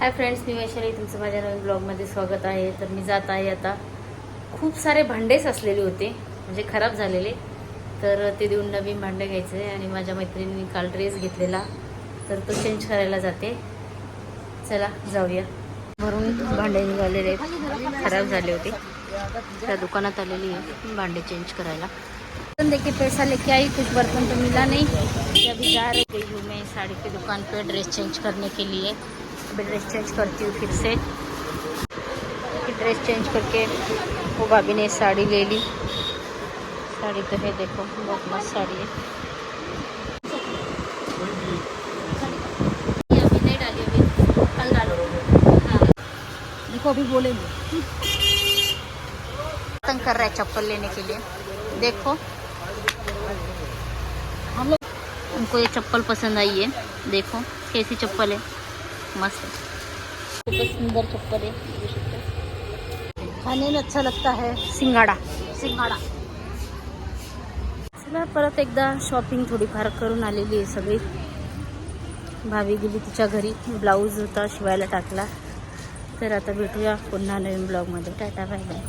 Hi friends मी वैशाली. तुमचं माझ्या नवीन ब्लॉगमध्ये स्वागत आहे. तर मी जात आहे आता. खूप सारे भांडेच असलेले होते. म्हणजे खराब झालेले. तर ते देऊन नवीन भांडे घ्यायचे आणि माझ्या मैत्रिणींनी काल ड्रेस घेतलेला. तर तो चेंज करायला जाते. चला जाऊया. भरून भांडे निघालेले आहेत. खराब झाले होते. त्या दुकानात आलेली आहे. भांडे चेंज करायला. बर्तन देखिए पैसा लेके आई. कुछ बर्तन तो मिला नहीं. कि अभी जा रही. हूँ मैं. साड़ी की दुकान पे. ड्रेस चेंज करने के लिए. अभी ड्रेस चेंज करती हूँ फिर से। ड्रेस चेंज करके वो भाभी ने साड़ी ले ली। साड़ी तो है, देखो, बहुत मस्त साड़ी है। अभी बोलेंगे तंग कर रहा है चप्पल लेने के लिए। देखो। हम लोग हमको ये चप्पल पसंद आई है। देखो, कैसी चप्पल है। मस्त. खूपच सुंदर चप्पल आहे. बघू शकता. खाने में अच्छा लगता है. सिंगाडा. सिंगाड़ा. चला परत एकदा शॉपिंग थोडीफार करून आलेली आहे सगळी. भाभी गेली तिच्या घरी. ब्लाऊज होता शिवायला टाकला. तर आता भेटूया पुन्हा नवीन ब्लॉगमध्ये टाटा बाय बाय